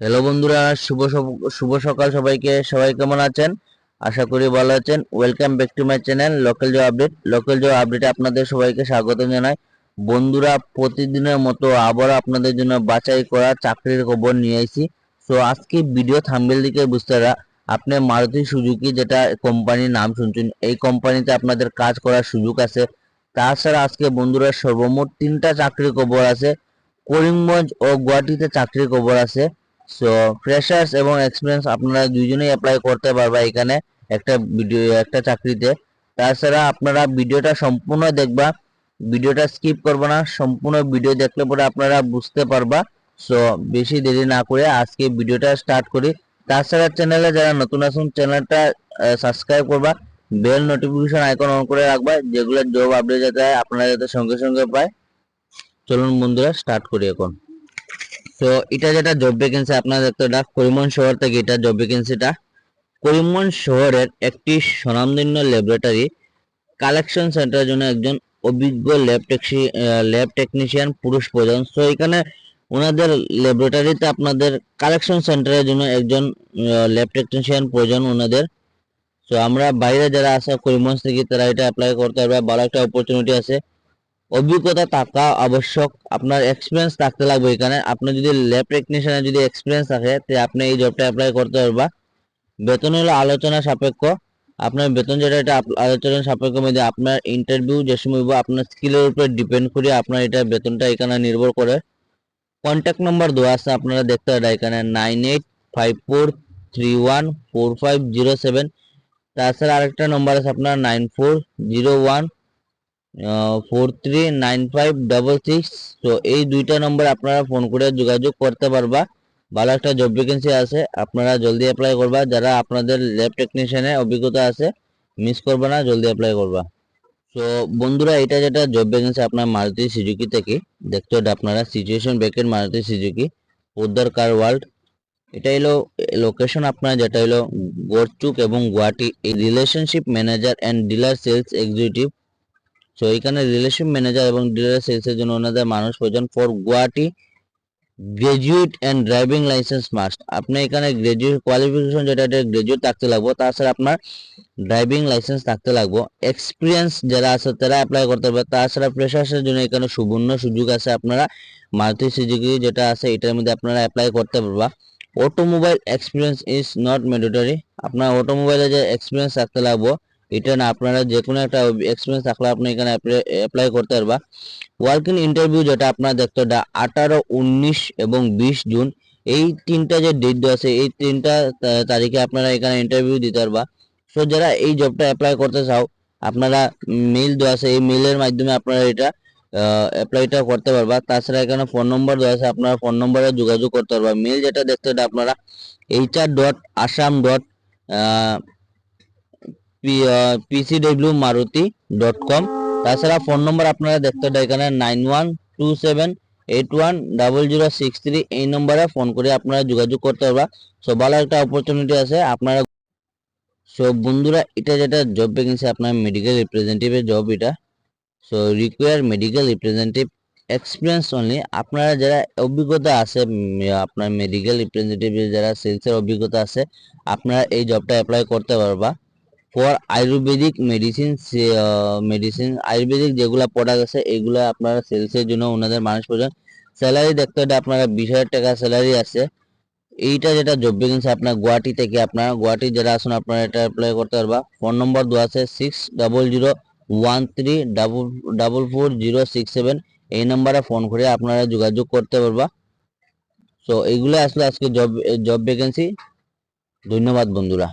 Hello বন্ধুরা, শুভ শুভ সকাল সবাইকে। সবাই কেমন আছেন? আশা করি ভালো আছেন। Welcome back to my channel local job update local job আপডেটে আপনাদের সবাইকে স্বাগত জানাই। বন্ধুরা, প্রতিদিনের মতো আবারও আপনাদের জন্য বাছাই করা চাকরির খবর নিয়ে আইছি। সো আজকে ভিডিও থাম্বেল দিকে বুঝতে আপনি মারুতি সুজুকি যেটা কোম্পানির নাম শুনছেন, এই কোম্পানিতে আপনাদের কাজ করার সুযোগ আছে। তাছাড়া আজকে বন্ধুরা সর্বমোট তিনটা চাকরির খবর আছে। করিমগঞ্জ ও গুয়াহাটিতে চাকরির খবর আছে। সো ফ্রেশার্স এবং এক্সপিরিয়েন্স আপনারা দুইজনেই অ্যাপ্লাই করতে পারবা এখানে একটা ভিডিও একটা চাকরিতে। তাছাড়া আপনারা ভিডিওটা সম্পূর্ণ দেখবা। ভিডিওটা স্কিপ করবে না, সম্পূর্ণ ভিডিও দেখলে পরে আপনারা বুঝতে পারবা। সো বেশি দেরি না করে আজকে ভিডিওটা স্টার্ট করি। তাছাড়া চ্যানেলে যারা নতুন আছেন চ্যানেলটা সাবস্ক্রাইব করবা। বেল নোটিফিকেশন আইকন অন করে রাখবা, যেগুলো জব আপডেট যাতে আপনারা যাতে সঙ্গে সঙ্গে পায়। চলুন বন্ধুরা স্টার্ট করি এখন। তো এটা যেটা জব ভ্যাকেন্সি আপনারা দেখতে এটা করিমগঞ্জ শহর থেকে এটা জব ভ্যাকেন্সিটা করিমগঞ্জ শহরের একটি স্বনামধন্য ল্যাবরেটরি কালেকশন সেন্টারের জন্য একজন অভিজ্ঞ ল্যাব টেকসি ল্যাব টেকনিশিয়ান পুরুষ প্রয়োজন সো এখানে ওনাদের ল্যাবরেটরিতে আপনাদের কালেকশন সেন্টারের জন্য একজন ল্যাব টেকনিশিয়ান প্রয়োজন ওনাদের। সো আমরা বাইরে যারা আছে করিমগঞ্জ থেকে তারা এটা অ্যাপ্লাই করতে পারবে। ভালো একটা অপরচুনিটি আছে। অভিজ্ঞতা থাকা আবশ্যক। আপনার এক্সপিরিয়েন্স থাকতে লাগবে এখানে। আপনি যদি ল্যাব টেকনিশিয়ানের যদি এক্সপিরিয়েন্স থাকে তাহলে আপনি এই জবটা অ্যাপ্লাই করতে পারবা। বেতন হলো আলোচনা সাপেক্ষ। আপনার বেতন যেটা, এটা আলোচনা সাপেক্ষ মধ্যে আপনার ইন্টারভিউ যে সময় আপনার স্কিলের উপর ডিপেন্ড করে আপনার এটা বেতনটা এখানে নির্ভর করে। কন্ট্যাক্ট নাম্বার দেওয়া আছে, আপনারা দেখতে পারেন এখানে nine eight five four three one four five zero seven তাছাড়া আরেকটা নাম্বার আছে আপনার nine four zero one four three nine five double six তো এই দুইটা নম্বর আপনারা ফোন করে যোগাযোগ করতে পারবা। ভালো একটা জব ভ্যাকেন্সি আছে, আপনারা জলদি অ্যাপ্লাই করবা। যারা আপনাদের ল্যাব টেকনিশিয়ানে অভিজ্ঞতা আছে মিস করবা না, জলদি অ্যাপ্লাই করবা। তো বন্ধুরা, এটা যেটা জব ভ্যাকেন্সি আপনার মারুতি সুজুকি থেকে, দেখতে হবে আপনারা সিচুয়েশন ব্যাকের মারুতি সুজুকি, উদ্ধার কার ওয়ার্ল্ড এটা হলো লোকেশন আপনার, যেটা হলো গোরচুক এবং Guwahati. Relationship manager and dealer sales executive so এখানে রিলেশন ম্যানেজার এবং ডিলার সেলসের জন্য ওনাদের মানুষ প্রয়োজন for Guwahati graduate and driving licence must আপনি এখানে গ্রাজুয়েট কোয়ালিফিকেশন যেটা গ্রাজুয়েট থাকতে লাগবো তাছাড়া আপনার ড্রাইভিং লাইসেন্স থাকতে লাগবো। এক্সপিরিয়েন্স যারা আছে, তারা অ্যাপ্লাই করতে পারবে। তাছাড়া ফ্রেশার্সের জন্য এখানে সুবর্ণ সুযোগ আছে। আপনারা মারুতি সুজুকি যেটা আছে, এটার মধ্যে আপনারা অ্যাপ্লাই করতে পারবা। Automobile experience is not mandatory আপনার অটোমোবাইলে যে এক্সপিরিয়েন্স থাকতে লাগবো এটা না, আপনারা যে কোনো একটা এক্সপিরিয়েন্স থাকলে আপনি এখানে অ্যাপ্লাই করতে পারবা। ওয়ার্ক ইন ইন্টারভিউ যেটা আপনারা দেখতে হবে আঠারো, উনিশ এবং বিশ জুন, এই তিনটা যে ডেট দেওয়া আছে, এই তিনটা তারিখে আপনারা এখানে ইন্টারভিউ দিতে পারবা। সো যারা এই জবটা অ্যাপ্লাই করতে চাও, আপনারা মেল দেওয়া আছে, এই মেইলের মাধ্যমে আপনারা এটা অ্যাপ্লাইটা করতে পারবা। তাছাড়া এখানে ফোন নম্বর দেওয়া আছে, আপনারা ফোন নম্বরে যোগাযোগ করতে পারবা। মেইল যেটা দেখতে হবে আপনারা, HR dot Assam dot PCW Maruti dot com তাছাড়া ফোন নম্বর আপনারা দেখতে হবে এখানে nine one two seven eight one double zero six three এই নম্বরে ফোন করে আপনারা যোগাযোগ করতে পারবা। সো ভালো একটা অপরচুনিটি আছে। আপনারা সো বন্ধুরা, এটা যেটা জব ভ্যাকেন্সি আপনার মেডিকেল রিপ্রেজেন্টেটিভের জব এটা। So require medical representative experience only আপনারা যারা অভিজ্ঞতা আছে আপনার মেডিকেল রিপ্রেজেন্টেটিভ যারা সেলসের অভিজ্ঞতা আছে, আপনারা এই জবটা অ্যাপ্লাই করতে পারবা। For ayurvedic medicine medicine ayurvedic যেগুলা প্রোডাক্ট আছে, এগুলো আপনারা সেলসের জন্য ওনাদের মানুষ প্রয়োজন স্যালারি দেখতে হলে আপনারা বিশ হাজার টাকা স্যালারি আছে। এইটা যেটা জব ভ্যাকেন্সি আপনার গুয়াহাটি থেকে, আপনার গুয়াহাটি যারা আসুন আপনারা এটা অ্যাপ্লাই করতে পারবা। ফোন নম্বর দেওয়া আছে six double zero one three double double four zero six seven এই নাম্বারে ফোন করে আপনারা যোগাযোগ করতে পারবা। সো এইগুলো আসলে আজকে জব জব ভ্যাকেন্সি ধন্যবাদ বন্ধুরা।